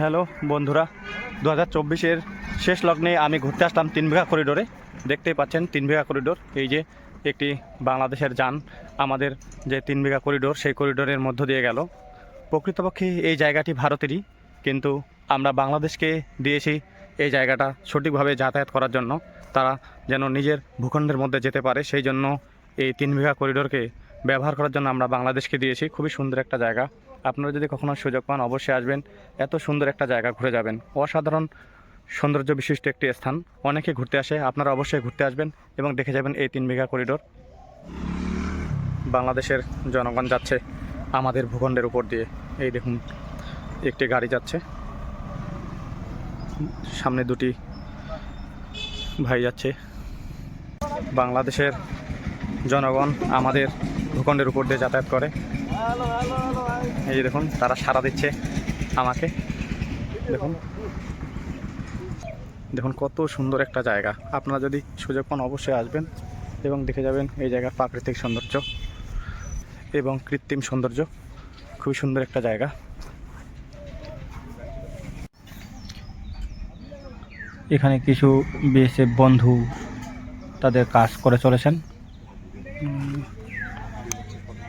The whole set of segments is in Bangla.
হ্যালো বন্ধুরা দু হাজার চব্বিশের শেষ লগ্নে আমি ঘুরতে আসলাম তিন বিঘা করিডোরে। দেখতেই পাচ্ছেন তিন বিঘা করিডোর, এই যে একটি বাংলাদেশের যান আমাদের যে তিন বিঘা করিডোর, সেই করিডোরের মধ্য দিয়ে গেল। প্রকৃতপক্ষে এই জায়গাটি ভারতেরই, কিন্তু আমরা বাংলাদেশকে দিয়েছি এই জায়গাটা সঠিকভাবে যাতায়াত করার জন্য। তারা যেন নিজের ভূখণ্ডের মধ্যে যেতে পারে, সেই জন্য এই তিন বিঘা করিডোরকে ব্যবহার করার জন্য আমরা বাংলাদেশকে দিয়েছি। খুবই সুন্দর একটা জায়গা। আপনারা যদি কখনো সুযোগ পান, অবশ্যই আসবেন। এত সুন্দর একটা জায়গা ঘুরে যাবেন। অসাধারণ সৌন্দর্য বিশিষ্ট একটি স্থান। অনেকে ঘুরতে আসে, আপনারা অবশ্যই ঘুরতে আসবেন এবং দেখে যাবেন এই তিন বিঘা করিডোর। বাংলাদেশের জনগণ যাচ্ছে আমাদের ভূখণ্ডের উপর দিয়ে। এই দেখুন, একটি গাড়ি যাচ্ছে। সামনে দুটি ভাই যাচ্ছে। বাংলাদেশের জনগণ আমাদের ভূখণ্ডের উপর দিয়ে যাতায়াত করে। এই যে দেখুন, তারা সাড়া দিচ্ছে আমাকে। দেখুন। দেখুন কত সুন্দর একটা জায়গা। আপনারা যদি সুযোগ পান অবশ্যই আসবেন এবং দেখে যাবেন এই জায়গার প্রাকৃতিক সৌন্দর্য এবং কৃত্রিম সৌন্দর্য। খুবই সুন্দর একটা জায়গা। এখানে কিছু বিএসএফ বন্ধু তাদের কাজ করে চলেছেন।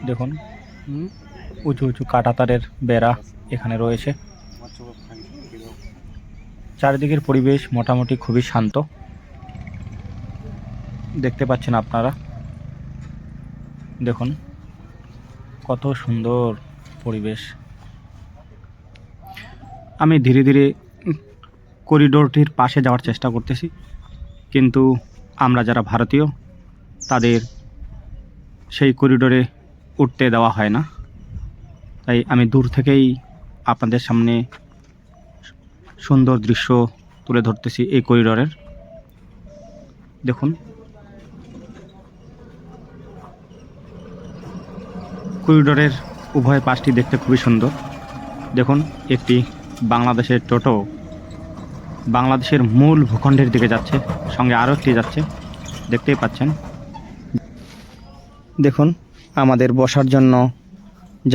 দেখুন। উঁচু উঁচু কাঁটাতারের বেড়া এখানে রয়েছে। চারিদিকের পরিবেশ মোটামুটি খুবই শান্ত। দেখতে পাচ্ছেন আপনারা? দেখুন, কত সুন্দর পরিবেশ। আমি ধীরে ধীরে করিডোরটির পাশে যাওয়ার চেষ্টা করতেছি, কিন্তু আমরা যারা ভারতীয়, তাদের সেই করিডোরে উঠতে দেওয়া হয় না। তাই আমি দূর থেকেই আপনাদের সামনে সুন্দর দৃশ্য তুলে ধরতেছি এই করিডোরের। দেখুন। করিডোরের উভয় পাশটি দেখতে খুবই সুন্দর। দেখুন, একটি বাংলাদেশের টোটো বাংলাদেশের মূল ভূখণ্ডের দিকে যাচ্ছে, সঙ্গে আরও একটি যাচ্ছে। দেখতেই পাচ্ছেন। দেখুন আমাদের বসার জন্য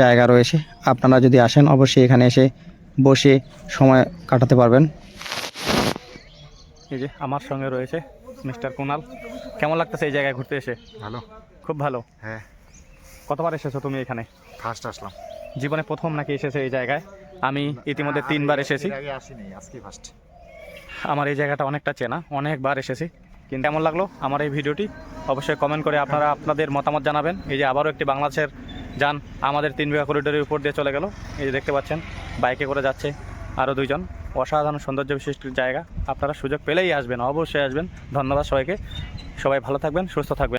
জায়গা রয়েছে। আপনারা যদি আসেন অবশ্যই এখানে এসে বসে সময় কাটাতে পারবেন। এই যে আমার সঙ্গে রয়েছে মিস্টার কুনাল। কেমন লাগতেছে এই জায়গায় ঘুরতে এসে? ভালো। খুব ভালো। হ্যাঁ। কতবার এসেছ তুমি এখানে? ফার্স্ট আসলাম। জীবনে প্রথম নাকি এসেছে এই জায়গায়? আমি ইতিমধ্যে তিনবার এসেছি। এর আগে আসিনি আজকে ফার্স্ট আমার এই জায়গাটা অনেকটা চেনা অনেকবার এসেছি। কিন্তু কেমন লাগল আমার এই ভিডিওটি? অবশ্যই কমেন্ট করে আপনারা আপনাদের মতামত জানাবেন। এই যে আবারও একটি বাংলাদেশের যান আমাদের তিন বিঘা করিডোরের উপর দিয়ে চলে গেল। এই যে দেখতে পাচ্ছেন, বাইকে করে যাচ্ছে আরও দুইজন। অসাধারণ সৌন্দর্য বিশিষ্ট জায়গা। আপনারা সুযোগ পেলেই আসবেন, অবশ্যই আসবেন। ধন্যবাদ সবাইকে। সবাই ভালো থাকবেন, সুস্থ থাকবেন।